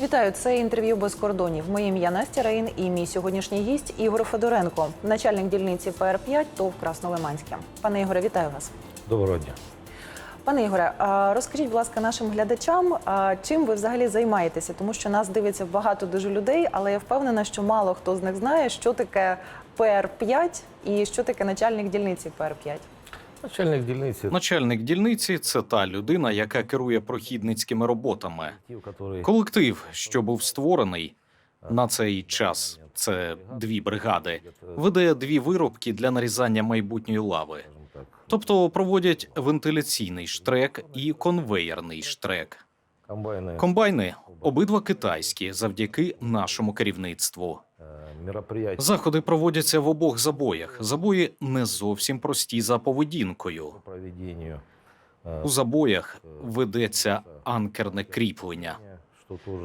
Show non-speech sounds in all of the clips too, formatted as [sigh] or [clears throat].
Вітаю, це інтерв'ю без кордонів. Моє ім'я Настя Раїн і мій сьогоднішній гість Ігор Федоренко, начальник дільниці ПР5 ТОВ Краснолиманське. Пане Ігоре, вітаю вас. Доброго дня. Пане Ігоре, розкажіть, будь ласка, нашим глядачам, чим ви взагалі займаєтеся? Тому що нас дивиться багато дуже людей, але я впевнена, що мало хто з них знає, що таке ПР5 і що таке начальник дільниці ПР5. Начальник дільниці, Начальник дільниці це та людина, яка керує прохідницькими роботами. Колектив, що був створений на цей час, це дві бригади, веде дві виробки для нарізання майбутньої лави. Тобто проводять вентиляційний штрек і конвеєрний штрек. комбайни, Комбайни обидва китайські завдяки нашому керівництву. е, Заходи проводяться в обох забоях. Забої не зовсім прості за поведінкою. по е, У забоях ведеться анкерне кріплення,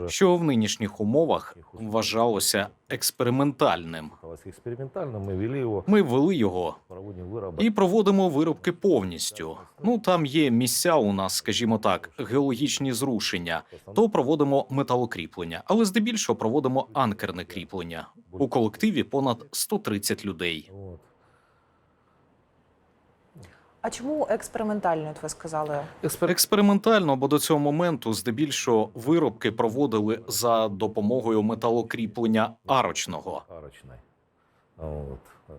що в нинішніх умовах вважалося експериментальним. Експериментально, ми вели його, Ми ввели його і проводимо виробки повністю. Ну там є місця у нас, скажімо так, геологічні зрушення. То проводимо металокріплення, але здебільшого проводимо анкерне кріплення. У колективі понад 130 людей. А чому експериментально, от ви сказали? Експеримент Експериментально, бо до цього моменту здебільшого виробки проводили за допомогою металокріплення арочного. Арочний. От. Е,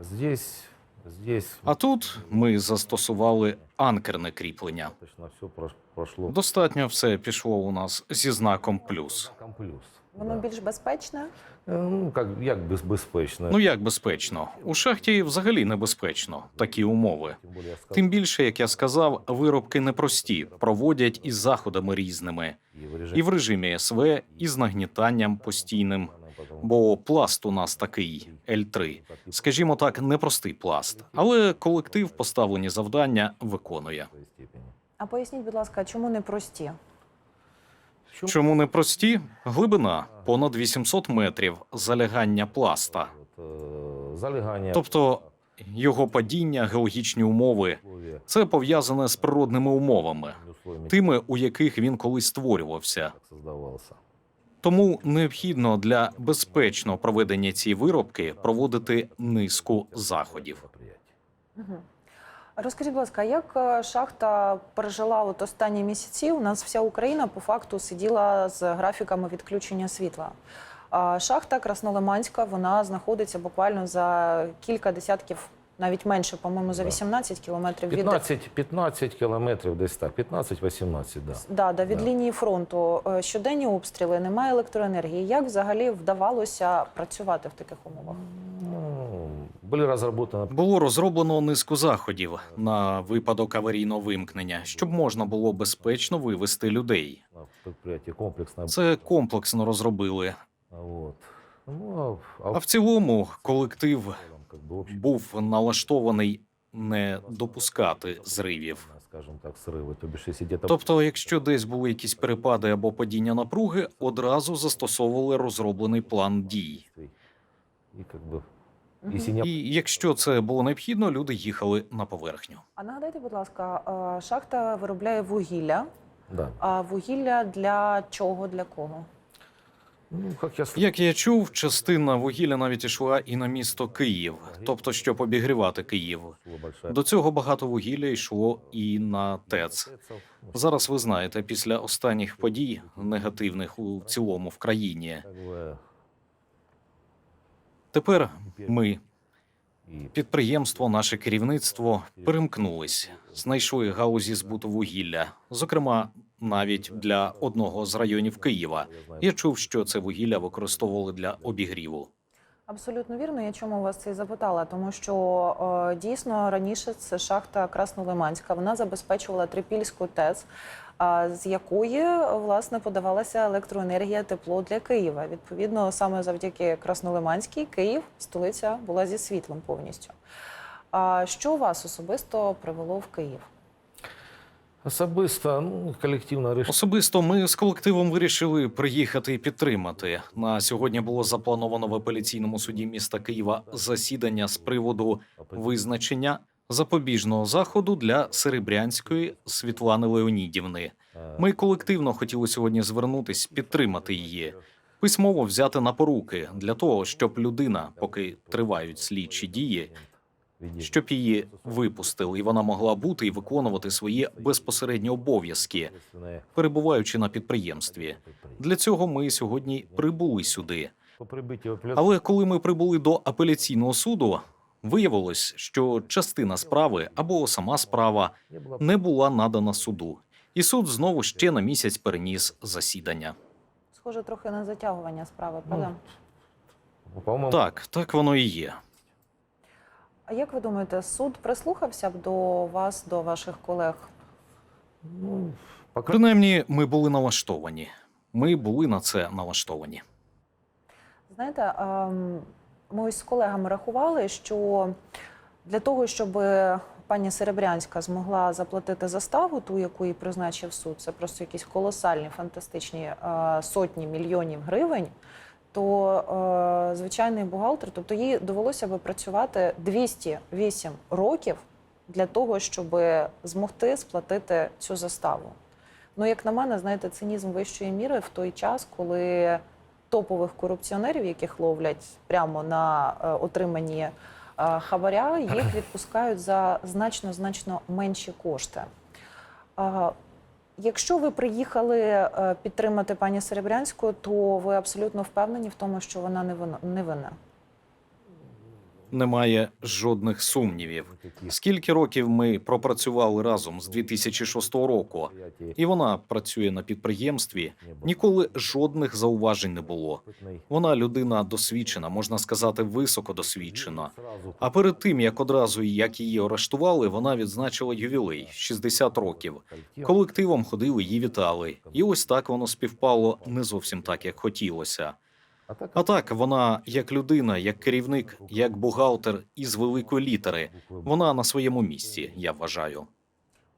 А здесь, здесь А тут ми застосували анкерне кріплення. достаточно все пройшло. Достатньо все пішло у нас зі знаком плюс. Воно більш безпечне? Е, Ну, як, як без, безпечно. Ну як безпечно? У шахті взагалі небезпечно такі умови. Тим більше, Тим більше, як я сказав, виробки непрості, проводять із заходами різними, і в режимі і в режимі СВ, і з нагнітанням постійним. Бо пласт у нас такий L3. Скажімо так, непростий пласт, але колектив поставлені завдання виконує. А поясніть, будь ласка, чому не прості? Чому не прості? Глибина понад 800 метрів залягання пласта, е, залягання тобто його падіння, геологічні умови. Це пов'язане з природними умовами, условиями, тими, у яких він колись створювався. Тому необхідно для безпечного проведення цієї виробки проводити низку заходів. Розкажіть, будь ласка, як е, шахта пережила от останні місяці? У нас вся Україна по факту сиділа з графіками відключення світла. Шахта Краснолиманська вона знаходиться буквально за кілька десятків, навіть менше, по-моєму, за Да. 18 кілометрів від 15, 15 кілометрів десь так, 15-18, да. Да, да, від Да. лінії фронту. Е, Щоденні обстріли, немає електроенергії. Як взагалі вдавалося працювати в таких умовах? Ну, були розроблені Було розроблено низку заходів на випадок аварійного вимкнення, щоб можна було безпечно вивести людей. на комплексна. Це комплексно розробили. Вот. Ну, а, А в цілому колектив був налаштований не допускати зривів. скажем так, сриви. Тобто, якщо десь були якісь перепади або падіння напруги, одразу застосовували розроблений план дій. І якщо І якщо це було необхідно, люди їхали на поверхню. А нагадайте, будь ласка, шахта виробляє вугілля. да. А вугілля для чого? Для кого? Ну, как я слышал, Як я чув, частина вугілля навіть йшла і на місто Київ, тобто щоб обігрівати Київ. До цього багато вугілля йшло і на ТЕЦ. Зараз ви знаєте, після останніх подій негативних у цілому в країні. Тепер ми, підприємство, наше керівництво, перемкнулись, знайшли галузі збуту вугілля, зокрема навіть для одного з районів Києва. я чув, що це вугілля використовували для обігріву. Абсолютно вірно. Я чому вас це і запитала? Тому що е, дійсно раніше це шахта Краснолиманська. Вона забезпечувала Трипільську ТЕЦ, з якої власне подавалася електроенергія, тепло для Києва. Відповідно, саме завдяки Краснолиманській Київ, столиця була зі світлом повністю. А що вас особисто привело в Київ? Особисто, ну, колективно рішення. Особисто ми з колективом вирішили приїхати і підтримати. На сьогодні було заплановано в апеляційному суді міста Києва засідання з приводу визначення запобіжного заходу для Серебрянської Світлани Леонідівни. Ми колективно хотіли сьогодні звернутись, підтримати її, письмово взяти на поруки для того, щоб людина, поки тривають слідчі дії, щоб її випустили, і вона могла бути і виконувати свої безпосередні обов'язки, перебуваючи на підприємстві. Для цього ми сьогодні прибули сюди. Але коли ми прибули до апеляційного суду, виявилось, що частина справи або сама справа не була надана суду, і суд знову ще на місяць переніс засідання. Схоже трохи на затягування справи, правда? по-моєму, Так, так воно і є. А як ви думаєте, суд прислухався б до вас, до ваших колег? ну, пока Принаймні, ми були налаштовані. Ми були на це налаштовані. Знаєте, ем, ми ось з колегами рахували, що для того, щоб пані Серебрянська змогла заплатити заставу, ту, яку їй призначив суд, це просто якісь колосальні, фантастичні е, сотні мільйонів гривень. То е, звичайний бухгалтер, тобто їй довелося би працювати 208 років для того, щоб змогти сплатити цю заставу. Ну, як на мене, знаєте, цинізм вищої міри в той час, коли топових корупціонерів, яких ловлять прямо на е, отриманні е, хабаря, їх [clears throat] відпускають за значно значно менші кошти. Якщо ви приїхали е, підтримати пані Серебрянську, то ви абсолютно впевнені в тому, що вона. Не винна. Немає жодних сумнівів. Скільки років ми пропрацювали разом з 2006 року, і вона працює на підприємстві. Ніколи жодних зауважень не було. Вона людина досвідчена, можна сказати, високодосвідчена. А перед тим як одразу як її арештували, вона відзначила ювілей 60 років. Колективом ходили, її вітали, і ось так воно співпало не зовсім так, як хотілося. А так, вона як людина, як керівник, як бухгалтер із великої літери. Вона на своєму місці, я вважаю.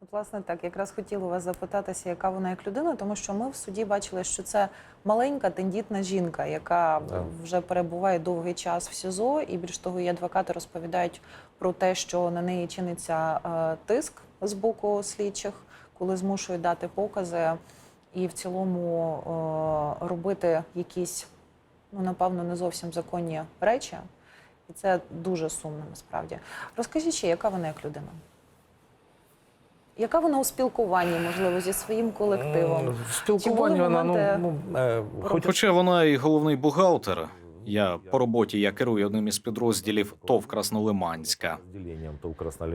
От, власне, так, якраз хотіла вас запитатися, яка вона як людина, тому що ми в суді бачили, що це маленька тендітна жінка, яка Так. вже перебуває довгий час в СІЗО, і більш того, її адвокати розповідають про те, що на неї чиниться е, тиск з боку слідчих, коли змушують дати покази і в цілому е, робити якісь, ну напевно, не зовсім законні речі. І це дуже сумно насправді. Розкажіть ще, яка вона як людина? Яка вона у спілкуванні, можливо, зі своїм колективом? В спілкуванні вона, ну, ну, е, хоч Хоча вона і головний бухгалтер. Я по роботі я керую одним із підрозділів ТОВ Краснолиманська.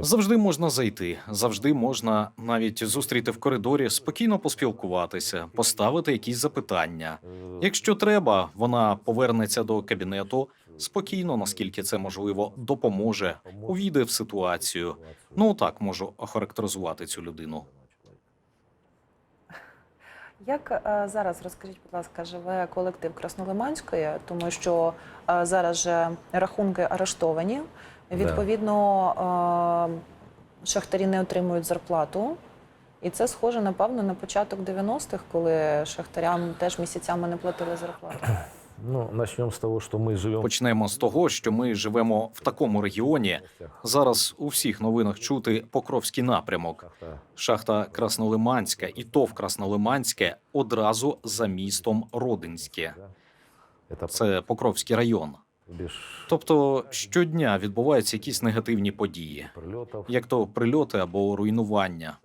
Завжди можна зайти, завжди можна навіть зустріти в коридорі, спокійно поспілкуватися, поставити якісь запитання. Якщо треба, вона повернеться до кабінету спокійно, наскільки це можливо, допоможе, увійде в ситуацію. Ну так можу охарактеризувати цю людину. Як е, зараз розкажіть, будь ласка, живе колектив Краснолиманської, тому що е, зараз же рахунки арештовані. Відповідно, е, шахтарі не отримують зарплату. І це схоже, напевно, на початок 90-х, коли шахтарям теж місяцями не платили зарплату. Ну, начнем з того, що ми живемо Почнемо з того, що ми живемо в такому регіоні. Зараз у всіх новинах чути Покровський напрямок. Шахта Краснолиманська і ТОВ Краснолиманське одразу за містом Родинське. Це Покровський район. Тобто щодня відбуваються якісь негативні події, як то прильоти або руйнування.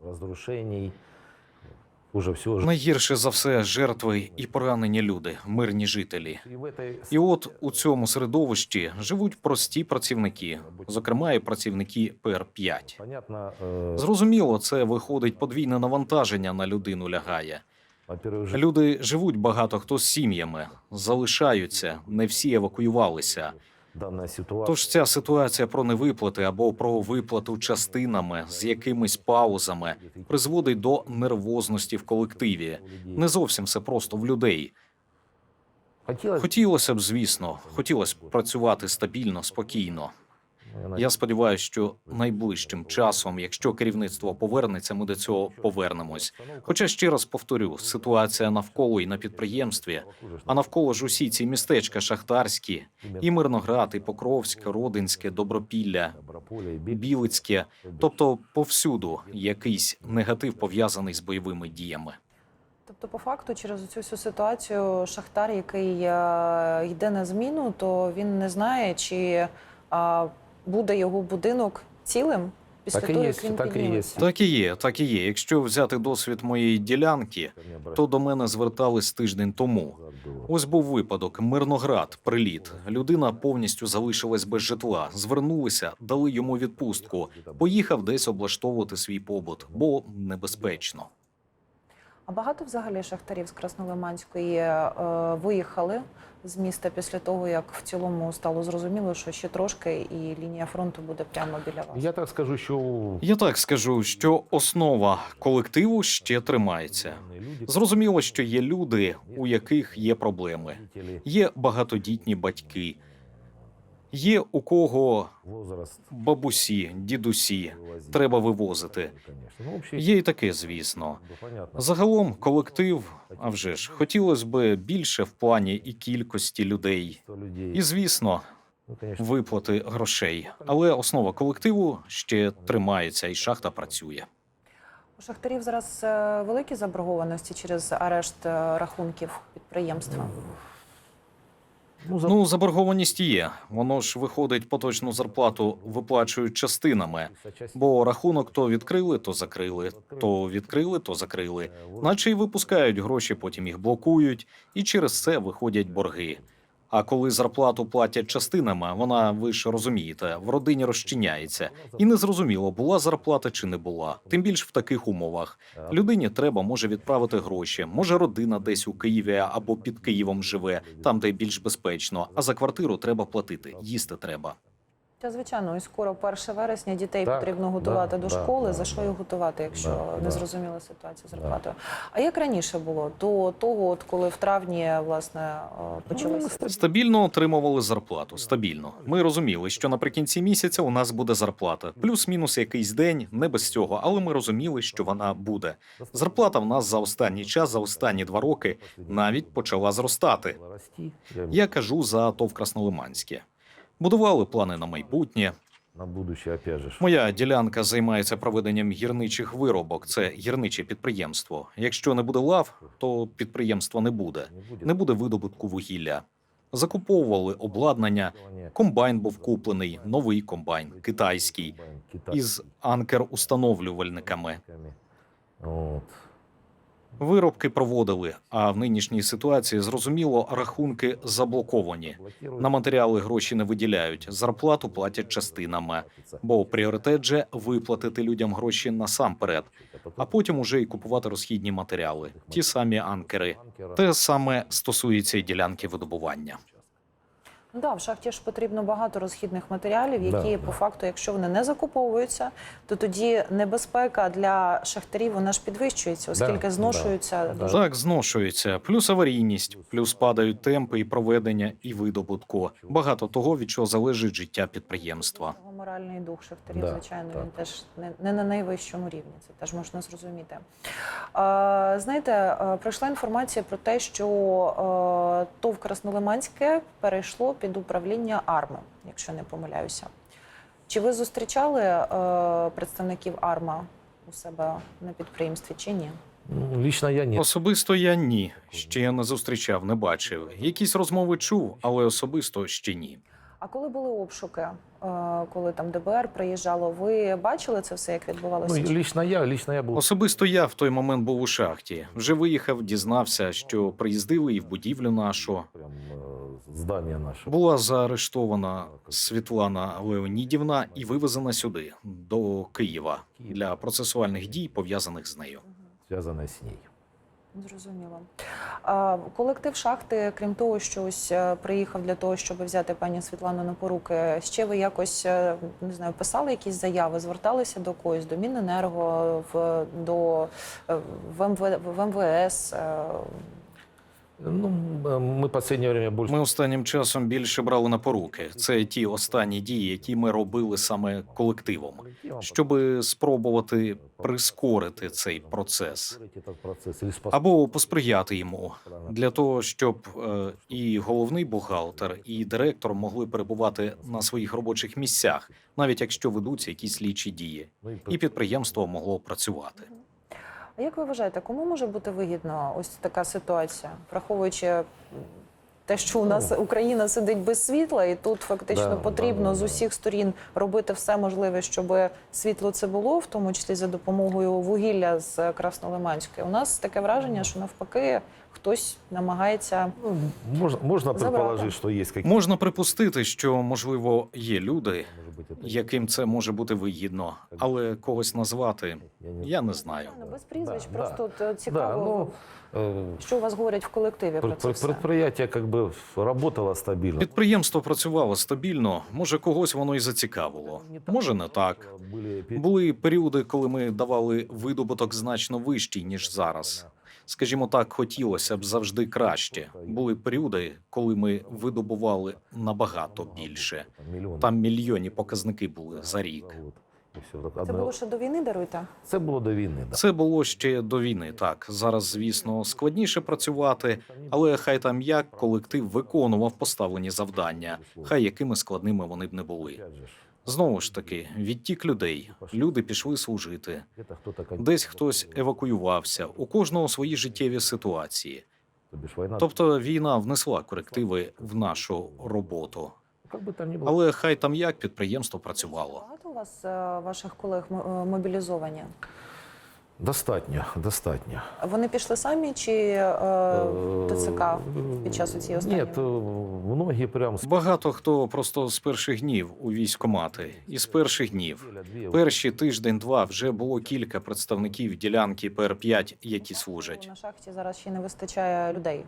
Уже всього. Найгірше за все жертви і поранені люди, мирні жителі. І. І от у цьому середовищі живуть прості працівники, зокрема і працівники ПР-5. Понятно, е, Зрозуміло, це виходить подвійне навантаження на людину лягає. Люди живуть багато хто з сім'ями, залишаються, не всі евакуювалися. Тож ця ситуація про невиплати або про виплату частинами з якимись паузами призводить до нервозності в колективі. Не зовсім все просто в людей. Хотілося б, звісно, хотілося б працювати стабільно, спокійно. Я сподіваюся, що найближчим часом, якщо керівництво повернеться, ми до цього повернемось. Хоча ще раз повторю, ситуація навколо і на підприємстві, а навколо ж усі ці містечка шахтарські, і Мирноград, і Покровськ, Родинське, Добропілля, Білицьке, тобто повсюду якийсь негатив пов'язаний з бойовими діями. Тобто, по факту, через цю всю ситуацію, шахтар, який е, йде на зміну, то він не знає, чи буде його будинок цілим після Так і є, так і є. Так і є, так і є. Якщо взяти досвід моєї ділянки, то до мене звертались тиждень тому. Ось був випадок: Мирноград, приліт. Людина повністю залишилась без житла. Звернулися, дали йому відпустку. Поїхав десь облаштовувати свій побут, бо небезпечно. А багато взагалі шахтарів з Краснолиманської е, виїхали з міста після того, як в цілому стало зрозуміло, що ще трошки і лінія фронту буде прямо біля вас. Я так скажу, що Я так скажу, що основа колективу ще тримається. Зрозуміло, що є люди, у яких є проблеми. Є багатодітні батьки, є у кого возраст бабусі, дідусі треба вивозити. Ну, Є і таке, звісно. Загалом колектив, а вже ж хотілося б більше в плані і кількості людей, і звісно, виплати грошей. Але основа колективу ще тримається, і шахта працює. У шахтарів зараз е, великі заборгованості через арешт е, рахунків підприємства. Ну, за... Ну, заборгованість є. Воно ж виходить, поточну зарплату виплачують частинами. Бо рахунок то відкрили, то закрили, то відкрили, то закрили. Наче й випускають гроші, потім їх блокують, і через це виходять борги. А коли зарплату платять частинами, вона, ви ж розумієте, в родині розчиняється. І незрозуміло, була зарплата чи не була. Тим більш в таких умовах. Людині треба може відправити гроші. Може, родина десь у Києві або під Києвом живе, там де більш безпечно. А за квартиру треба платити, їсти треба. Та звичайно, і скоро 1 вересня дітей Так, потрібно готувати да, до школи. да, За що їх готувати, якщо да, не да. зрозуміла ситуація з зарплатою? А як раніше було? До того, от коли в травні власне е, Ну, почалося Стабільно отримували зарплату. Стабільно. Ми розуміли, що наприкінці місяця у нас буде зарплата, плюс-мінус якийсь день, не без цього, але ми розуміли, що вона буде. Зарплата в нас за останній час, за останні два роки, навіть почала зростати. Я кажу за ТОВ Краснолиманське. Будували плани на майбутнє. на будущее, опять же. Моя ділянка займається проведенням гірничих виробок. Це гірниче підприємство. Якщо не буде лав, то підприємства не буде. Не буде видобутку вугілля. Закуповували обладнання. Комбайн був куплений, новий комбайн, китайський, із анкер-установлювальниками. Виробки проводили, а в нинішній ситуації зрозуміло, рахунки заблоковані. На матеріали гроші не виділяють, зарплату платять частинами. Бо пріоритет же виплатити людям гроші насамперед, а потім уже й купувати розхідні матеріали, ті самі анкери. Те саме стосується і ділянки видобування. Ну да, в шахті ж потрібно багато розхідних матеріалів, які Да, по да. факту, якщо вони не закуповуються, то тоді небезпека для шахтарів вона ж підвищується, оскільки Да, зношуються да, дуже Так, зношується, плюс аварійність, плюс падають темпи і проведення, і видобутку. Багато того, від чого залежить життя підприємства. Моральний дух шахтарів, Да, звичайно, так. він теж не, не на найвищому рівні. Це теж можна зрозуміти. Е, знаєте, е, пройшла інформація про те, що е, ТОВ Краснолиманське перейшло під управління АРМи, якщо не помиляюся. Чи ви зустрічали е, представників АРМА у себе на підприємстві чи ні? Ну, лично я ні. Особисто я ні. Ще я не зустрічав, не бачив. Якісь розмови чув, але особисто ще ні. А коли були обшуки, е, коли там ДБР приїжджало, ви бачили це все, як відбувалося? Ну, лично я, лично я був. Особисто я в той момент був у шахті. Вже виїхав, дізнався, що приїздили і в будівлю нашу. Прям, здання наше. Була заарештована Світлана Леонідівна і вивезена сюди, до Києва, для процесуальних дій, пов'язаних з нею. Мгм. Зв'язане з нею. Зрозуміло. Колектив шахти, крім того, що ось е, приїхав для того, щоб взяти пані Світлану на поруки, ще ви якось е, не знаю, писали якісь заяви, зверталися до когось, до Міненерго, в до е, в, МВ, в МВС. Ну, м, мы в последнее время больше... Ми останнім часом більше брали на поруки. Це ті останні дії, які ми робили саме колективом, щоб спробувати прискорити цей процес або посприяти йому для того, щоб е, і головний бухгалтер, і директор могли перебувати на своїх робочих місцях, навіть якщо ведуться якісь слідчі дії, і підприємство могло працювати. А як ви вважаєте, кому може бути вигідна ось така ситуація, враховуючи те, що у нас Україна сидить без світла, і тут фактично Да, потрібно да, да, з усіх сторін робити все можливе, щоб світло це було, в тому числі за допомогою вугілля з Краснолиманської. У нас таке враження, що навпаки хтось намагається Ну, можно, можно Забрать. предположить, что есть какие-то... Можна припустити, що можливо є люди, Может быть, это- яким це може бути вигідно, але когось назвати я не знаю. Ну, без прізвищ, Да, просто да. от, е, Да, цікаво, ну, э, що у вас говорять в колективі про пр- це пр- все. предприятие как бы работало стабильно. Підприємство працювало стабільно. Може, когось воно і зацікавило. Може, не так. Были пе- Були періоди, коли ми давали видобуток значно вищий ніж зараз. Скажімо так, хотілося б завжди краще. Були періоди, коли ми видобували набагато більше. Там. Там мільйонні показники були за рік. І все, так, Це було ще до війни, даруйте. Це було до війни, да. Це було ще до війни. Так зараз, звісно, складніше працювати, але хай там як колектив виконував поставлені завдання, хай якими складними вони б не були. Знову ж таки, відтік людей. Люди пішли служити. Десь хтось евакуювався. У кожного свої життєві ситуації. Тобто війна внесла корективи в нашу роботу. Ни. Але хай там як підприємство працювало. Багато у вас е, ваших колег е, мобілізовані? Достатньо, достатньо. Вони пішли самі чи е, ТЦК під час цієї останньої? Ні, многі прям Багато хто просто з перших днів у військкомати. І з перших днів. Перші тиждень-два вже було кілька представників ділянки ПР-5, які служать. На шахті зараз ще не вистачає людей.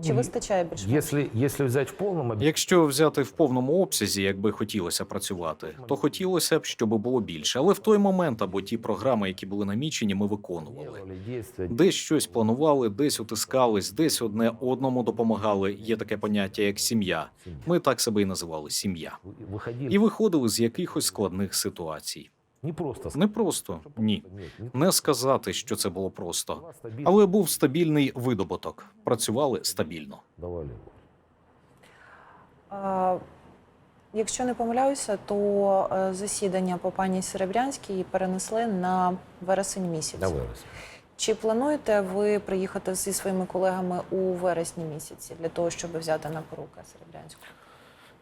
Ну, Чи вистачає більш Якщо, якщо взяти в повному Якщо взяти в повному обсязі, якби хотілося працювати, то хотілося б, щоб було більше. Але в той момент або ті програми, які були намічені, ми виконували. Десь щось планували, десь утискались, десь одне одному допомагали. Є таке поняття як сім'я. Ми так себе і називали сім'я. І виходили з якихось складних ситуацій. Не просто Не просто ні. Не сказати, що це було просто, але був стабільний видобуток. Працювали стабільно. давали. Е, Якщо не помиляюся, то е, засідання по пані Серебрянській перенесли на вересень місяць. На вересень. Чи плануєте ви приїхати зі своїми колегами у вересні місяці для того, щоб взяти на поруки Серебрянську?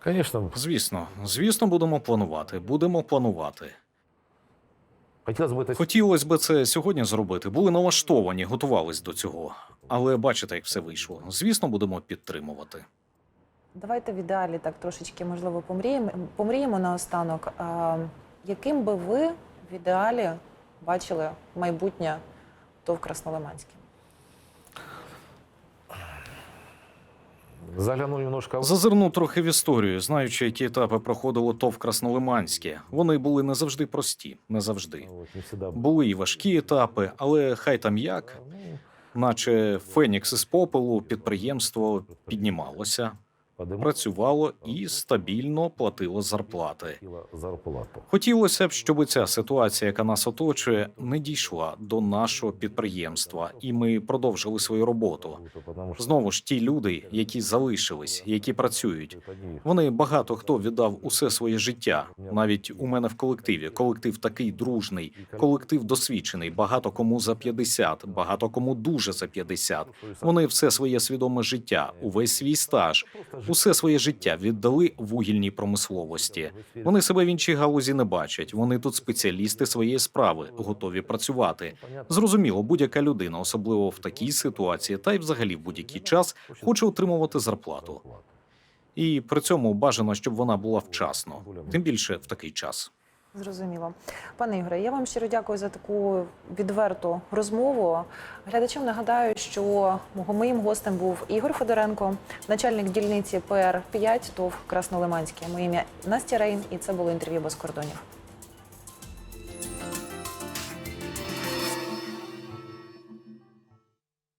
Звісно, Звісно, звісно, будемо планувати. Будемо планувати. Хотілося б це Хотілося б це сьогодні зробити. Були налаштовані, готувались до цього. Але бачите, як все вийшло. Звісно, будемо підтримувати. Давайте в ідеалі так трошечки, можливо, помріємо, помріємо наостанок. А, яким би ви в ідеалі бачили майбутнє ТОВ Краснолиманське? Заглянув немножко в Зазирну трохи в історію, знаючи, які етапи проходило ТОВ Краснолиманське. Вони були не завжди прості, не завжди. Всегда Були і важкі етапи, але хай там як, Ну, наче Фенікс із попелу, підприємство піднімалося, працювало і стабільно платило зарплати. Хотілося б, щоб ця ситуація, яка нас оточує, не дійшла до нашого підприємства, і ми продовжили свою роботу. Знову ж ті люди, які залишились, які працюють. Вони багато хто віддав усе своє життя. Навіть у мене в колективі. Колектив такий дружний, колектив досвідчений. Багато кому за 50, багато кому дуже за 50. Вони все своє свідоме життя, увесь свій стаж, усе своє життя віддали вугільній промисловості. Вони себе в іншій галузі не бачать. Вони тут спеціалісти своєї справи, готові працювати. Зрозуміло, будь-яка людина, особливо в такій ситуації, та й взагалі в будь-який час, хоче отримувати зарплату. І при цьому бажано, щоб вона була вчасно, тим більше в такий час. Зрозуміло. Пане Ігоре, я вам щиро дякую за таку відверту розмову. Глядачам нагадаю, що моїм гостем був Ігор Федоренко, начальник дільниці ПР 5 ТОВ Краснолиманське. Моє ім'я Настя Рейн, і це було інтерв'ю без кордонів.